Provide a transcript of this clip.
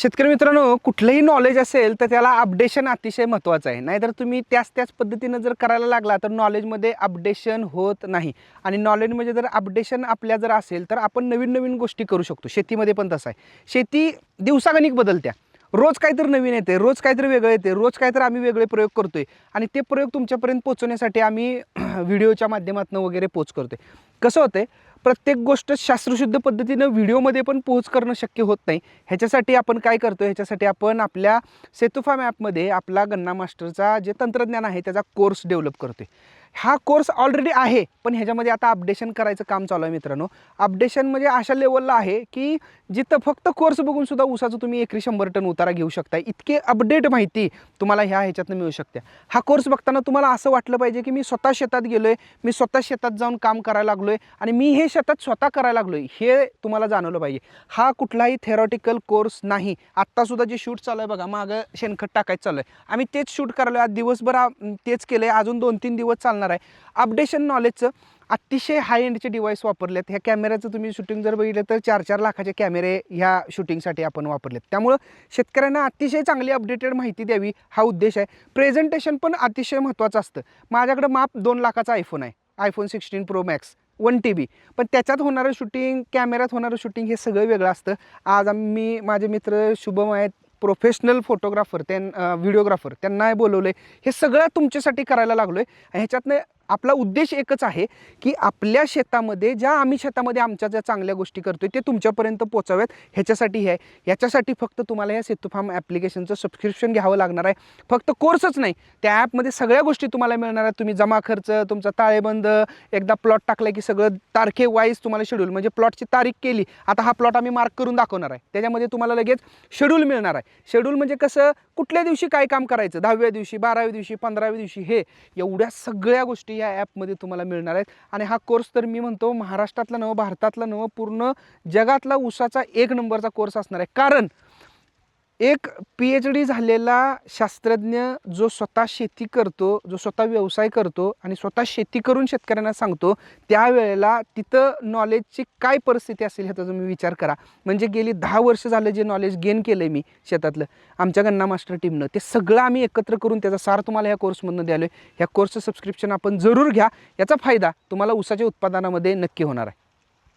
शेतकरी मित्रांनो कुठलंही नॉलेज असेल तर त्याला अपडेशन अतिशय महत्त्वाचं आहे. नाहीतर तुम्ही त्याच त्याच पद्धतीनं जर करायला लागला तर नॉलेजमध्ये अपडेशन होत नाही. आणि नॉलेजमध्ये म्हणजे जर अपडेशन आपल्या जर असेल तर आपण नवीन नवीन गोष्टी करू शकतो. शेतीमध्ये पण तसं आहे. शेती दिवसागणिक बदलत्या. रोज काहीतरी नवीन येते रोज काहीतरी वेगळं येते रोज काहीतरी आम्ही वेगळे प्रयोग करतोय. आणि ते प्रयोग तुमच्यापर्यंत पोहोचवण्यासाठी आम्ही व्हिडिओच्या माध्यमातून वगैरे पोच करतोय. कसं होतंय? प्रत्येक गोष्ट शास्त्रशुद्ध पद्धतीनं व्हिडिओमध्ये पण पोहोच करणं शक्य होत नाही. ह्याच्यासाठी आपण काय करतो ह्याच्यासाठी आपण आपल्या सेतुफा मॅपमध्ये आपला गन्ना मास्टरचा जे तंत्रज्ञान आहे त्याचा कोर्स डेव्हलप करतो आहे हा कोर्स ऑलरेडी आहे पण ह्याच्यामध्ये आता अपडेशन करायचं काम चालू आहे मित्रांनो. अपडेशन म्हणजे अशा लेवलला आहे की जिथं फक्त कोर्स बघून सुद्धा ऊसाचं तुम्ही एकरी शंभर टन उतारा घेऊ शकता इतके अपडेट माहिती तुम्हाला ह्या ह्याच्यातनं मिळू शकते. हा कोर्स बघताना तुम्हाला असं वाटलं पाहिजे की मी स्वतः शेतात गेलो आहे मी स्वतः शेतात जाऊन काम करायला लागलो आहे आणि मी हे शेतात स्वतः करायला लागलो आहे हे तुम्हाला जाणवलं पाहिजे. हा कुठलाही थेरॉटिकल कोर्स नाही. आत्तासुद्धा जे शूट चालू आहे बघा मागं शेणखत टाकायचं चालू आहे. आम्ही तेच शूट करायलो आज दिवसभर तेच केलं आहे अजून दोन तीन दिवस चालणार आहे. अपडेशन नॉलेजचं अतिशय हाय एंडचे डिव्हाइस वापरलेत. ह्या कॅमेऱ्याचं तुम्ही शूटिंग जर बघितलं तर चार चार लाखाचे कॅमेरे ह्या शूटिंगसाठी आपण वापरलेत. त्यामुळं शेतकऱ्यांना अतिशय चांगली अपडेटेड माहिती द्यावी हा उद्देश आहे. प्रेझेंटेशन पण अतिशय महत्त्वाचं असतं. माझ्याकडं माप दोन लाखाचा आयफोन आहे. IPhone sixteen pro max one T B पण त्याच्यात होणारं शूटिंग कॅमेऱ्यात होणारं शूटिंग हे सगळं वेगळं असतं. आज आम्ही माझे मित्र शुभम आहेत. प्रोफेशनल फोटोग्राफर त्यां व्हिडिओग्राफर त्यांना बोलवलं आहे हे सगळं तुमच्यासाठी करायला लागलो आहे ह्याच्यातनं आपला उद्देश एकच आहे की आपल्या शेतामध्ये ज्या आम्ही शेतामध्ये आमच्या ज्या चांगल्या गोष्टी करतोय ते तुमच्यापर्यंत पोचाव्यात. ह्याच्यासाठी हे आहे. याच्यासाठी फक्त तुम्हाला या सेतू फार्म ॲप्लिकेशनचं सबस्क्रिप्शन घ्यावं लागणार आहे. फक्त कोर्सच नाही त्या ॲपमध्ये सगळ्या गोष्टी तुम्हाला मिळणार आहेत. तुम्ही जमा खर्च तुमचा ताळेबंद एकदा प्लॉट टाकला की सगळं तारखे वाईज तुम्हाला शेड्यूल म्हणजे प्लॉटची तारीख केली आता हा प्लॉट आम्ही मार्क करून दाखवणार आहे. त्याच्यामध्ये तुम्हाला लगेच शेड्यूल मिळणार आहे. शेड्यूल म्हणजे कसं कुठल्या दिवशी काय काम करायचं? दहाव्या दिवशी बाराव्या दिवशी पंधराव्या दिवशी हे एवढ्या सगळ्या गोष्टी या ॲपमध्ये तुम्हाला मिळणार आहेत. आणि हा कोर्स तर मी म्हणतो महाराष्ट्रातला नवं भारतातला नवं पूर्ण जगातला उसाचा एक नंबरचा कोर्स असणार आहे. कारण एक पी एच डी झालेला शास्त्रज्ञ जो स्वतः शेती करतो जो स्वतः व्यवसाय करतो आणि स्वतः शेती करून शेतकऱ्यांना सांगतो त्यावेळेला तिथं नॉलेजची काय परिस्थिती असेल ह्याचा तुम्ही विचार करा. म्हणजे गेली दहा वर्ष झालं जे नॉलेज गेन केलं आहे मी शेतातलं आमच्या गन्ना मास्टर टीमनं ते सगळं आम्ही एकत्र करून त्याचा सार तुम्हाला ह्या कोर्समधनं द्यालो आहे ह्या कोर्सचं सबस्क्रिप्शन आपण जरूर घ्या. याचा फायदा तुम्हाला ऊसाच्या उत्पादनामध्ये नक्की होणार आहे.